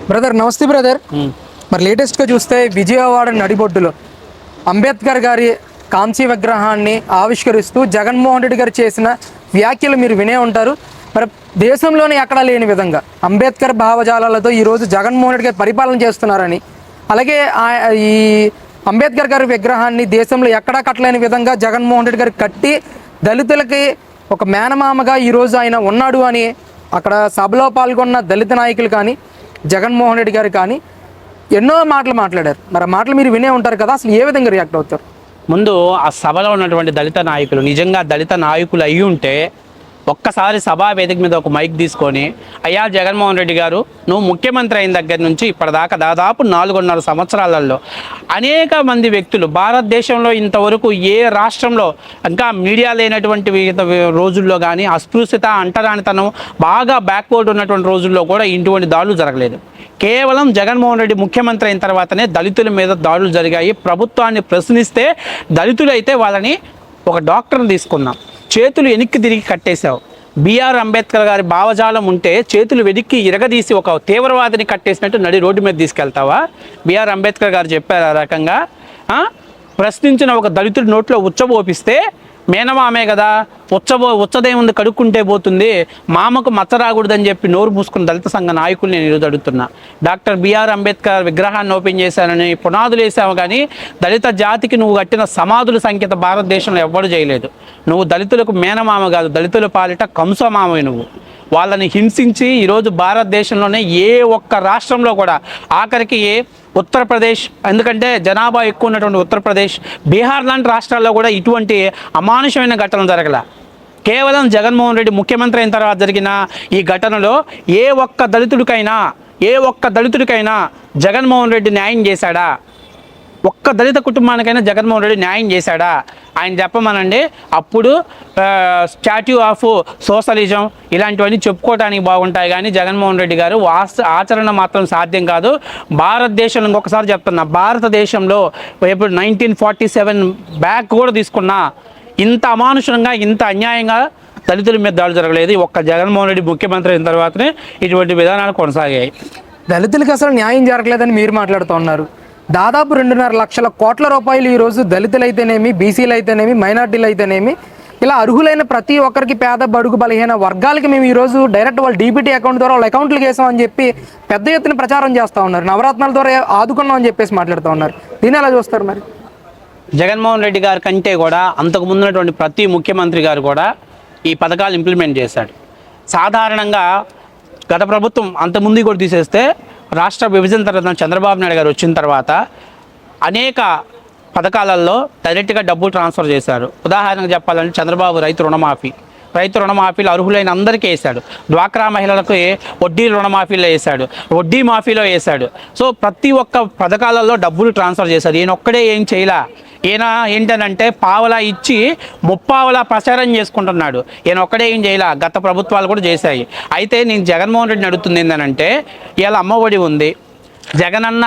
Brother నమస్తే brother. మరి లేటెస్ట్గా చూస్తే విజయవాడ నడిబొడ్డులో అంబేద్కర్ గారి కాంస్య విగ్రహాన్ని ఆవిష్కరిస్తూ జగన్మోహన్ రెడ్డి గారు చేసిన వ్యాఖ్యలు మీరు వినే ఉంటారు. మరి దేశంలోనే ఎక్కడా లేని విధంగా అంబేద్కర్ భావజాలాలతో ఈరోజు జగన్మోహన్ రెడ్డి గారు పరిపాలన చేస్తున్నారని అలాగే ఆ- ఈ అంబేద్కర్ గారి విగ్రహాన్ని దేశంలో ఎక్కడా కట్టలేని విధంగా జగన్మోహన్ రెడ్డి గారు కట్టి దళితులకి ఒక మేనమామగా ఈరోజు ఆయన ఉన్నాడు అని అక్కడ సభలో పాల్గొన్న దళిత నాయకులు కానీ జగన్మోహన్ రెడ్డి గారు కానీ ఎన్నో మాటలు మాట్లాడారు. మరి ఆ మాటలు మీరు వినే ఉంటారు కదా అసలు ఏ విధంగా రియాక్ట్ అవుతారు? ముందు ఆ సభలో ఉన్నటువంటి దళిత నాయకులు నిజంగా దళిత నాయకులు అయి ఉంటే ఒక్కసారి సభా వేదిక మీద ఒక మైక్ తీసుకొని అయ్యా జగన్మోహన్ రెడ్డి గారు నువ్వు ముఖ్యమంత్రి అయిన దగ్గర నుంచి ఇప్పటిదాకా దాదాపు నాలుగున్నర సంవత్సరాలలో అనేక మంది వ్యక్తులు భారతదేశంలో ఇంతవరకు ఏ రాష్ట్రంలో ఇంకా మీడియా లేనటువంటి రోజుల్లో కానీ అస్పృశ్యత అంటరానితనం బాగా బ్యాక్వర్డ్ ఉన్నటువంటి రోజుల్లో కూడా ఇటువంటి దాడులు జరగలేదు. కేవలం జగన్మోహన్ రెడ్డి ముఖ్యమంత్రి అయిన తర్వాతనే దళితుల మీద దాడులు జరిగాయి. ప్రభుత్వాన్ని ప్రశ్నిస్తే దళితులైతే వాళ్ళని ఒక డాక్టర్ని తీసుకున్నాం చేతులు వెనక్కి తిరిగి కట్టేశావు. బిఆర్ అంబేద్కర్ గారి భావజాలం ఉంటే చేతులు వెనక్కి ఇరగదీసి ఒక తీవ్రవాదిని కట్టేసినట్టు నడి రోడ్డు మీద తీసుకెళ్తావా? బిఆర్ అంబేద్కర్ గారు చెప్పారు ఆ రకంగా. ప్రశ్నించిన ఒక దళితుడి నోట్లో ఉచ్చబోపిస్తే మేనమామే కదా ఉచ్చబో ఉచ్చదేముంది కడుక్కుంటే పోతుంది మామకు మచ్చ రాకూడదని చెప్పి నోరు మూసుకున్న దళిత సంఘ నాయకులు నేను ఈరోజు అడుగుతున్నా. డాక్టర్ బిఆర్ అంబేద్కర్ విగ్రహాన్ని ఓపెన్ చేశానని పునాదులు వేసావు కానీ దళిత జాతికి నువ్వు కట్టిన సమాధుల సంఖ్యత భారతదేశంలో ఎవ్వడు చేయలేదు. నువ్వు దళితులకు మేనమామ కాదు దళితుల పాలిట కంసమామవి నువ్వు. వాళ్ళని హింసించి ఈరోజు భారతదేశంలోనే ఏ ఒక్క రాష్ట్రంలో కూడా ఆఖరికి ఉత్తరప్రదేశ్ ఎందుకంటే జనాభా ఎక్కువ ఉన్నటువంటి ఉత్తరప్రదేశ్ బీహార్ లాంటి రాష్ట్రాల్లో కూడా ఇటువంటి అమానుషమైన ఘటనలు జరగల. కేవలం జగన్మోహన్ రెడ్డి ముఖ్యమంత్రి అయిన తర్వాత జరిగిన ఈ ఘటనలో ఏ ఒక్క దళితుడికైనా ఏ ఒక్క దళితుడికైనా జగన్మోహన్ రెడ్డి న్యాయం చేశాడా? ఒక్క దళిత కుటుంబానికైనా జగన్మోహన్ రెడ్డి న్యాయం చేశాడా? ఆయన చెప్పమనండి అప్పుడు స్టాట్యూ ఆఫ్ సోషలిజం ఇలాంటివన్నీ చెప్పుకోవడానికి బాగుంటాయి కానీ జగన్మోహన్ రెడ్డి గారు ఆచరణ మాత్రం సాధ్యం కాదు. భారతదేశం ఇంకొకసారి చెప్తున్నా భారతదేశంలో ఇప్పుడు నైన్టీన్ ఫార్టీ సెవెన్ బ్యాక్ కూడా తీసుకున్నా ఇంత అమానుషంగా ఇంత అన్యాయంగా దళితుల మీద దాడులు జరగలేదు. ఒక్క జగన్మోహన్ రెడ్డి ముఖ్యమంత్రి అయిన తర్వాతనే ఇటువంటి విధానాలు కొనసాగాయి. దళితులకి అసలు న్యాయం జరగలేదని మీరు మాట్లాడుతూ ఉన్నారు. దాదాపు రెండున్నర లక్షల కోట్ల రూపాయలు ఈరోజు దళితులైతేనేమి బీసీలు అయితేనేమి మైనార్టీలు అయితేనేమి ఇలా అర్హులైన ప్రతి ఒక్కరికి పేద బడుగు బలహీన వర్గాలకి మేము ఈరోజు డైరెక్ట్ వాళ్ళ డీబీటీ అకౌంట్ ద్వారా వాళ్ళ అకౌంట్లకు వేసామని చెప్పి పెద్ద ఎత్తున ప్రచారం చేస్తూ ఉన్నారు. నవరత్నాల ద్వారా ఆదుకున్నామని చెప్పేసి మాట్లాడుతూ ఉన్నారు. దీన్ని ఎలా చూస్తారు మరి? జగన్మోహన్ రెడ్డి గారి కంటే కూడా అంతకు ముందున్నటువంటి ప్రతి ముఖ్యమంత్రి గారు కూడా ఈ పథకాలు ఇంప్లిమెంట్ చేశాడు. సాధారణంగా గత ప్రభుత్వం అంతకుముందు కూడా తీసేస్తే రాష్ట్ర విభజన తర్వాత చంద్రబాబు నాయుడు గారు వచ్చిన తర్వాత అనేక పథకాలలో డైరెక్ట్గా డబ్బులు ట్రాన్స్ఫర్ చేశారు. ఉదాహరణకు చెప్పాలంటే చంద్రబాబు రైతు రుణమాఫీ. రైతు రుణమాఫీలు అర్హులైన అందరికీ వేశాడు. డ్వాక్రా మహిళలకు వడ్డీ రుణమాఫీలో వేశాడు. వడ్డీ మాఫీలో వేశాడు. సో ప్రతి ఒక్క పథకాలలో డబ్బులు ట్రాన్స్ఫర్ చేశాడు ఈయన ఒక్కడే ఏం చేయలే? ఈయన ఏంటనంటే పావలా ఇచ్చి ముప్పావలా ప్రచారం చేసుకుంటున్నాడు. ఈయన ఒక్కడే ఏం చేయలా గత ప్రభుత్వాలు కూడా చేశాయి. అయితే నేను జగన్మోహన్ రెడ్డిని అడుగుతుంది ఏంటంటే ఇవాళ అమ్మఒడి ఉంది. జగనన్న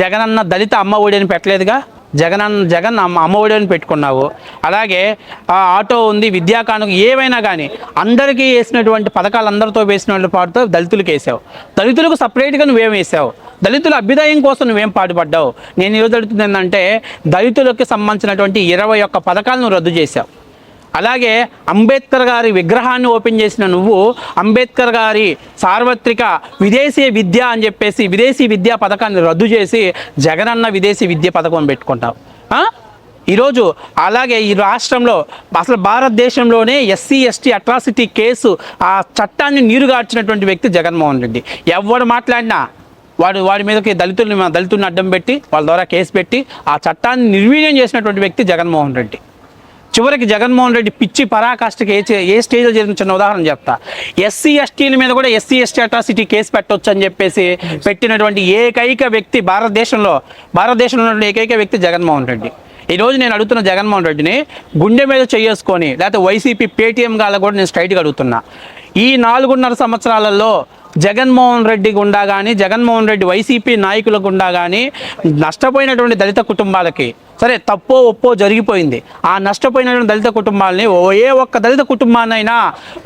జగనన్న దళిత అమ్మఒడి అని పెట్టలేదుగా? జగనన్న జగన్ అమ్మ అమ్మఒడి అని పెట్టుకున్నావు. అలాగే ఆ ఆటో ఉంది విద్యా కానుక ఏవైనా కానీ అందరికీ వేసినటువంటి పథకాలు అందరితో వేసిన పాటుతో దళితులకు వేసావు. దళితులకు సపరేట్గా నువ్వేం వేసావు? దళితుల అభ్యుదయం కోసం నువ్వేం పాటుపడ్డావు? నేను ఈరోజు అడుగుతుంది ఏంటంటే దళితులకు సంబంధించినటువంటి ఇరవై ఒక్క పథకాలను రద్దు చేశావు. అలాగే అంబేద్కర్ గారి విగ్రహాన్ని ఓపెన్ చేసిన నువ్వు అంబేద్కర్ గారి సార్వత్రిక విదేశీ విద్య అని చెప్పేసి విదేశీ విద్యా పథకాన్ని రద్దు చేసి జగనన్న విదేశీ విద్య పథకం పెట్టుకుంటావు. ఈరోజు అలాగే ఈ రాష్ట్రంలో అసలు భారతదేశంలోనే ఎస్సీ ఎస్టీ అట్రాసిటీ కేసు ఆ చట్టాన్ని నీరుగార్చినటువంటి వ్యక్తి జగన్మోహన్ రెడ్డి. ఎవడు మాట్లాడినా వాడు వాడి మీదకి దళితుల్ని దళితుల్ని అడ్డం పెట్టి వాళ్ళ ద్వారా కేసు పెట్టి ఆ చట్టాన్ని నిర్వీర్యం చేసినటువంటి వ్యక్తి జగన్మోహన్ రెడ్డి. చివరికి జగన్మోహన్ రెడ్డి పిచ్చి పరాకాష్ఠకి ఏ ఏ స్టేజ్లో జరిగిన చిన్న ఉదాహరణ చెప్తా. ఎస్సీ ఎస్టీల మీద కూడా ఎస్సీ ఎస్టీ అట్రాసిటీ కేసు పెట్టవచ్చు అని చెప్పేసి పెట్టినటువంటి ఏకైక వ్యక్తి భారతదేశంలో భారతదేశంలో ఉన్నటువంటి ఏకైక వ్యక్తి జగన్మోహన్ రెడ్డి. ఈ రోజు నేను అడుగుతున్న జగన్మోహన్ రెడ్డిని గుండె మీద చేసుకొని లేకపోతే వైసీపీ పేటీఎం గాల కూడా నేను స్ట్రైట్గా అడుగుతున్నా. ఈ నాలుగున్నర సంవత్సరాలలో జగన్మోహన్ రెడ్డి గుండా కానీ జగన్మోహన్ రెడ్డి వైసీపీ నాయకుల గుండా కానీ నష్టపోయినటువంటి దళిత కుటుంబాలకి సరే తప్పో ఒప్పో జరిగిపోయింది. ఆ నష్టపోయినటువంటి దళిత కుటుంబాలని ఏ ఒక్క దళిత కుటుంబాన్నైనా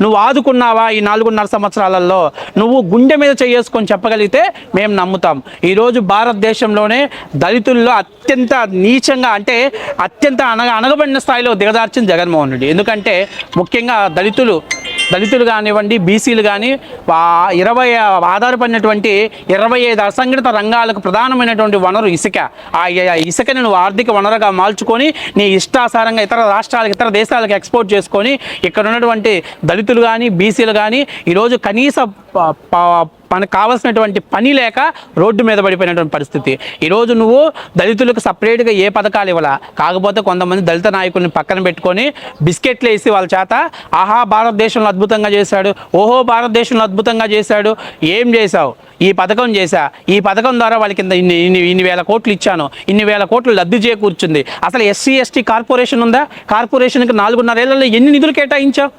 నువ్వు ఆదుకున్నావా ఈ నాలుగున్నర సంవత్సరాలలో? నువ్వు గుండె మీద చేసుకొని చెప్పగలిగితే మేము నమ్ముతాం. ఈరోజు భారతదేశంలోనే దళితుల్లో అత్యంత నీచంగా అంటే అత్యంత అనగ అనగబడిన స్థాయిలో దిగదార్చింది జగన్మోహన్ రెడ్డి. ఎందుకంటే ముఖ్యంగా దళితులు దళితులు కానివ్వండి బీసీలు కానీ ఇరవై ఆధారపడినటువంటి ఇరవై ఐదు అసంఘటిత రంగాలకు ప్రధానమైనటువంటి వనరు ఇసుక. ఆ ఇసుకని నువ్వు ఆర్థిక వనరుగా మార్చుకొని నీ ఇష్టాసారంగా ఇతర రాష్ట్రాలకు ఇతర దేశాలకు ఎక్స్పోర్ట్ చేసుకొని ఇక్కడ ఉన్నటువంటి దళితులు కానీ బీసీలు కానీ ఈరోజు కనీస మనకు కావాల్సినటువంటి పని లేక రోడ్డు మీద పడిపోయినటువంటి పరిస్థితి. ఈరోజు నువ్వు దళితులకు సపరేట్గా ఏ పథకాలు ఇవ్వాలా? కాకపోతే కొంతమంది దళిత నాయకుల్ని పక్కన పెట్టుకొని బిస్కెట్లు వేసి వాళ్ళ చేత ఆహా భారతదేశంలో అద్భుతంగా చేశాడు. ఓహో భారతదేశంలో అద్భుతంగా చేశాడు. ఏం చేశావు? ఈ పథకం చేశా. ఈ పథకం ద్వారా వాళ్ళకి ఇన్ని ఇన్ని ఇన్ని వేల కోట్లు ఇచ్చాను. ఇన్ని వేల కోట్లు లబ్ధి చేకూర్చుంది. అసలు ఎస్సీ ఎస్టీ కార్పొరేషన్ ఉందా? కార్పొరేషన్కి నాలుగున్నరేళ్ళలో ఎన్ని నిధులు కేటాయించావు?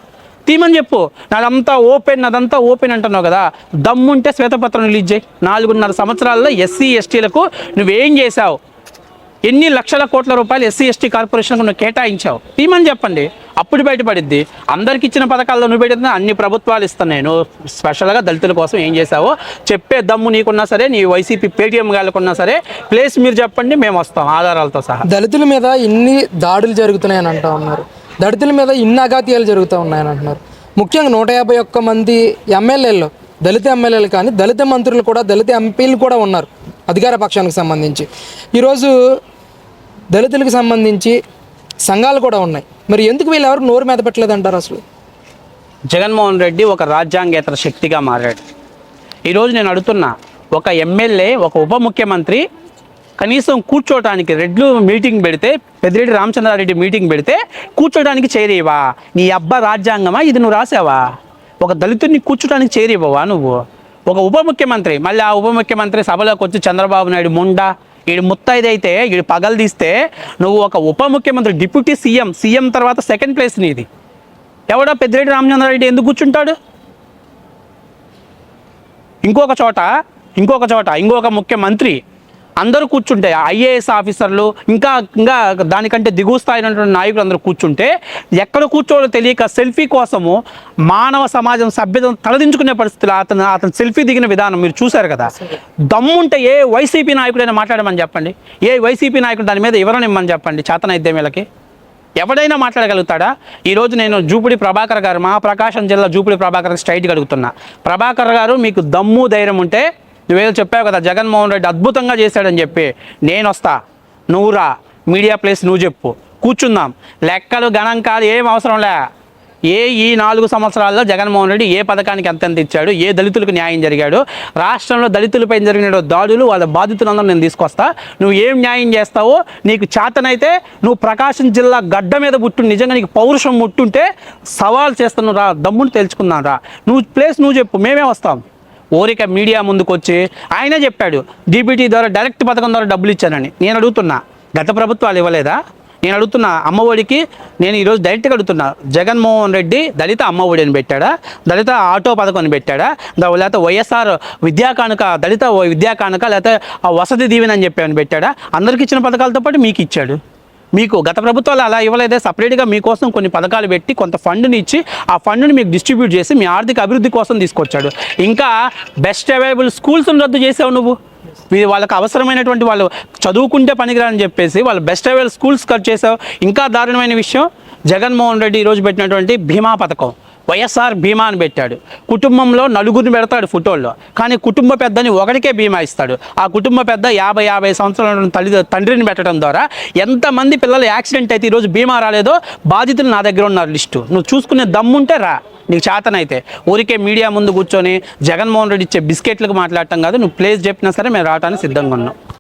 తీమని చెప్పు. నాదంతా ఓపెన్ నాదంతా ఓపెన్ అంటున్నావు కదా. దమ్ముంటే శ్వేతపత్రం రిలీజ్ చేయి. నాలుగున్నర సంవత్సరాల్లో ఎస్సీ ఎస్టీలకు నువ్వేం చేశావు? ఎన్ని లక్షల కోట్ల రూపాయలు ఎస్సీ ఎస్టీ కార్పొరేషన్కు నువ్వు కేటాయించావు? తీమని చెప్పండి. అప్పుడు బయటపడిద్ది. అందరికి ఇచ్చిన పథకాల్లో నువ్వు పెట్టిన అన్ని ప్రభుత్వాలు ఇస్తున్నాయి. నువ్వు స్పెషల్గా దళితుల కోసం ఏం చేసావో చెప్పే దమ్ము నీకున్నా సరే నీ వైసీపీ పేటీఎం గాలకున్నా సరే ప్లేస్ మీరు చెప్పండి మేము వస్తాం ఆధారాలతో సహా. దళితుల మీద ఇన్ని దాడులు జరుగుతున్నాయని అంటా ఉన్నారు. దళితుల మీద ఇన్ని అఘాత్యాలు జరుగుతూ ఉన్నాయని అంటున్నారు. ముఖ్యంగా నూట యాభై ఒక్క మంది ఎమ్మెల్యేలు దళిత ఎమ్మెల్యేలు కానీ దళిత మంత్రులు కూడా దళిత ఎంపీలు కూడా ఉన్నారు అధికార పక్షానికి సంబంధించి. ఈరోజు దళితులకు సంబంధించి సంఘాలు కూడా ఉన్నాయి. మరి ఎందుకు వీళ్ళు ఎవరు నోరు మీద పెట్టలేదు అంటారు అసలు? జగన్మోహన్ రెడ్డి ఒక రాజ్యాంగేతర శక్తిగా మారాడు. ఈరోజు నేను అడుగుతున్నా ఒక ఎమ్మెల్యే ఒక ఉప ముఖ్యమంత్రి కనీసం కూర్చోవటానికి రెడ్లు మీటింగ్ పెడితే పెద్దిరెడ్డి రామచంద్రారెడ్డి మీటింగ్ పెడితే కూర్చోడానికి చేరేవా? నీ అబ్బా రాజ్యాంగమా? ఇది నువ్వు రాసావా? ఒక దళితుడిని కూర్చోడానికి చేరేవా నువ్వు? ఒక ఉప ముఖ్యమంత్రి మళ్ళీ ఆ ఉప ముఖ్యమంత్రి సభలోకి వచ్చి చంద్రబాబు నాయుడు ముండా? ఈడు ముత్తైదైతే ఈడు పగలు తీస్తే నువ్వు ఒక ఉప ముఖ్యమంత్రి డిప్యూటీ సీఎం సీఎం తర్వాత సెకండ్ ప్లేస్ నీది. ఎవడో పెద్దిరెడ్డి రామచంద్రారెడ్డి ఎందుకు కూర్చుంటాడు? ఇంకొక చోట ఇంకొక చోట ఇంకొక ముఖ్యమంత్రి అందరూ కూర్చుంటే ఐఏఎస్ ఆఫీసర్లు ఇంకా ఇంకా దానికంటే దిగువ స్థాయినటువంటి నాయకులు అందరూ కూర్చుంటే ఎక్కడ కూర్చోవాలో తెలియక సెల్ఫీ కోసము మానవ సమాజం సభ్యతను తలదించుకునే పరిస్థితులు అతను అతను సెల్ఫీ దిగిన విధానం మీరు చూశారు కదా. దమ్ముంటే ఏ వైసీపీ నాయకుడైనా మాట్లాడమని చెప్పండి. ఏ వైసీపీ నాయకుడు దాని మీద వివరణ ఇమ్మని చెప్పండి చేతనైద్యం వీళ్ళకి ఎవడైనా మాట్లాడగలుగుతాడా? ఈరోజు నేను జూపిడి ప్రభాకర్ గారు మా ప్రకాశం జిల్లా జూపిడి ప్రభాకర్ స్ట్రైట్ అడుగుతున్నా. ప్రభాకర్ గారు మీకు దమ్ము ధైర్యం ఉంటే నువ్వేదో చెప్పావు కదా జగన్మోహన్ రెడ్డి అద్భుతంగా చేశాడని చెప్పి. నేను వస్తా. నువ్వు రా. మీడియా ప్లేస్ నువ్వు చెప్పు. కూర్చుందాం. లెక్కలు గణాంకాలు ఏం అవసరం లే. ఏ ఈ నాలుగు సంవత్సరాల్లో జగన్మోహన్ రెడ్డి ఏ పథకానికి ఎంతెంత ఇచ్చాడు ఏ దళితులకు న్యాయం జరిగాడు రాష్ట్రంలో దళితులపై జరిగిన దాడులు వాళ్ళ బాధితులందరూ నేను తీసుకొస్తా. నువ్వు ఏం న్యాయం చేస్తావో నీకు చేతనైతే నువ్వు ప్రకాశం జిల్లా గడ్డ మీద పుట్టు నిజంగా నీకు పౌరుషం ముట్టుంటే సవాల్ చేస్తాను రా దమ్ముని తెలుసుకుందాం రా. నువ్వు ప్లేస్ నువ్వు చెప్పు మేమే వస్తాం. ఓరిక మీడియా ముందుకు వచ్చి ఆయనే చెప్పాడు డీబీటీ ద్వారా డైరెక్ట్ పథకం ద్వారా డబ్బులు ఇచ్చానని. నేను అడుగుతున్నా గత ప్రభుత్వాలు ఇవ్వలేదా? నేను అడుగుతున్నా అమ్మఒడికి నేను ఈరోజు డైరెక్ట్గా అడుగుతున్నా జగన్మోహన్ రెడ్డి దళిత అమ్మఒడి అని పెట్టాడా? దళిత ఆటో పథకం అని పెట్టాడా లేకపోతే వైఎస్ఆర్ విద్యా కానుక దళిత విద్యా కానుక లేకపోతే వసతి దీవెన అని చెప్పి అని పెట్టాడా? అందరికి ఇచ్చిన పథకాలతో పాటు మీకు ఇచ్చాడు. మీకు గత ప్రభుత్వాలు అలా ఇవ్వలేదే. సపరేట్గా మీకోసం కొన్ని పథకాలు పెట్టి కొంత ఫండ్ని ఇచ్చి ఆ ఫండ్ని మీకు డిస్ట్రిబ్యూట్ చేసి మీ ఆర్థిక అభివృద్ధి కోసం తీసుకొచ్చాడు. ఇంకా బెస్ట్ అవైలబుల్ స్కూల్స్ని రద్దు చేసావు నువ్వు. ఇది వాళ్ళకి అవసరమైనటువంటి వాళ్ళు చదువుకుంటే పనికిరాని చెప్పేసి వాళ్ళు బెస్ట్ అవైలబుల్ స్కూల్స్ కట్ చేసావు. ఇంకా దారుణమైన విషయం జగన్మోహన్ రెడ్డి ఈరోజు పెట్టినటువంటి భీమా పథకం. వైఎస్ఆర్ బీమా అని పెట్టాడు. కుటుంబంలో నలుగురిని పెడతాడు ఫోటోల్లో. కానీ కుటుంబ పెద్దని ఒకరికే బీమా ఇస్తాడు. ఆ కుటుంబ పెద్ద యాభై యాభై సంవత్సరాల తల్లి తండ్రిని పెట్టడం ద్వారా ఎంతమంది పిల్లలు యాక్సిడెంట్ అయితే ఈరోజు బీమా రాలేదో బాధితులు నా దగ్గర ఉన్నారు లిస్టు. నువ్వు చూసుకునే దమ్ముంటే రా. నీకు చేతనైతే. ఊరికే మీడియా ముందు కూర్చొని జగన్మోహన్ రెడ్డి ఇచ్చే బిస్కెట్లకు మాట్లాడటం కాదు. నువ్వు ప్లేస్ చెప్పినా సరే మేము రావడానికి సిద్ధంగా ఉన్నాం.